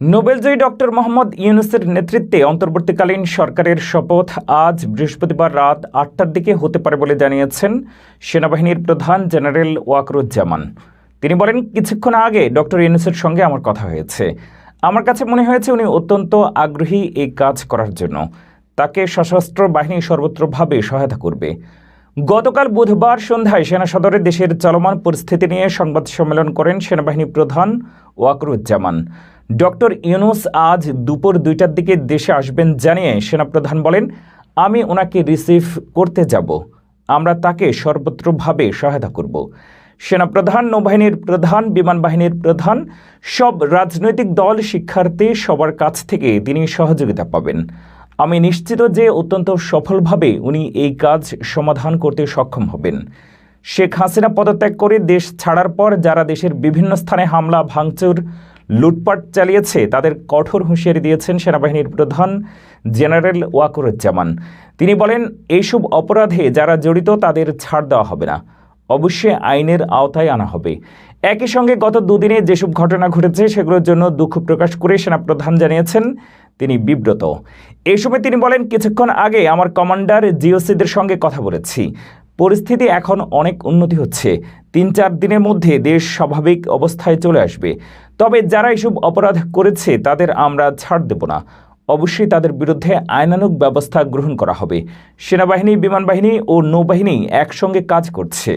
নোবেলজয়ী doctor Mohammad ইউনুসের নেতৃত্বে অন্তর্বর্তীকালীন সরকারের শপথ আজ বৃহস্পতিবার রাত আটটার দিকে হতে পারে বলে জানিয়েছেন সেনাবাহিনীর প্রধান জেনারেল ওয়াকরুজ্জামান। তিনি বলেন, কিছুক্ষণ আগে ডক্টর ইউনুসের সঙ্গে আমার কথা হয়েছে। আমার কাছে মনে হয়েছে উনি অত্যন্ত আগ্রহী এই কাজ করার জন্য। তাকে সশস্ত্র বাহিনী সর্বত্রভাবে সহায়তা করবে। গতকাল বুধবার সন্ধ্যায় সেনা সদরে দেশের চলমান পরিস্থিতি নিয়ে সংবাদ সম্মেলন করেন সেনাবাহিনী প্রধান ওয়াকরুজ্জামান। ডক্টর ইউনুস আজ দুপুর দুইটার দিকে দেশে আসবেন জানিয়ে সেনাপ্রধান বলেন, আমি ওনাকে রিসিভ করতে যাব। আমরা তাকে সর্বত্রভাবে সহায়তা করব। সেনাপ্রধান, নৌবাহিনীর প্রধান, বিমান বাহিনীর প্রধান, সব রাজনৈতিক দল, শিক্ষার্থী সবার কাছ থেকে তিনি সহযোগিতা পাবেন। আমি নিশ্চিত যে অত্যন্ত সফলভাবে উনি এই কাজ সমাধান করতে সক্ষম হবেন। শেখ হাসিনা পদত্যাগ করে দেশ ছাড়ার পর যারা দেশের বিভিন্ন স্থানে হামলা, ভাঙচুর লুটপাট চালিয়েছে, তাদের কঠোর হুঁশিয়ারি দিয়েছেন সেনাবাহিনীর প্রধান জেনারেল ওয়াকুরুজ্জামান। তিনি বলেন, এইসব অপরাধে যারা জড়িত, তাদের ছাড় দেওয়া হবে না। অবশ্যই আইনের আওতায় আনা হবে। একই সঙ্গে গত দুদিনে যেসব ঘটনা ঘটেছে, সেগুলোর জন্য দুঃখ প্রকাশ করে সেনাপ্রধান জানিয়েছেন, তিনি বিব্রত। এই সময় তিনি বলেন, কিছুক্ষণ আগে আমার কমান্ডার জিওসিদের সঙ্গে কথা বলেছি। পরিস্থিতি এখন অনেক উন্নতি হচ্ছে। তিন চার দিনের মধ্যে দেশ স্বাভাবিক অবস্থায় চলে আসবে। তবে যারা এসব অপরাধ করেছে, তাদের আমরা ছাড় দেব না। অবশ্যই তাদের বিরুদ্ধে আইনানুক ব্যবস্থা গ্রহণ করা হবে। সেনাবাহিনী বিমান বাহিনী ও নৌবাহিনী একসঙ্গে কাজ করছে।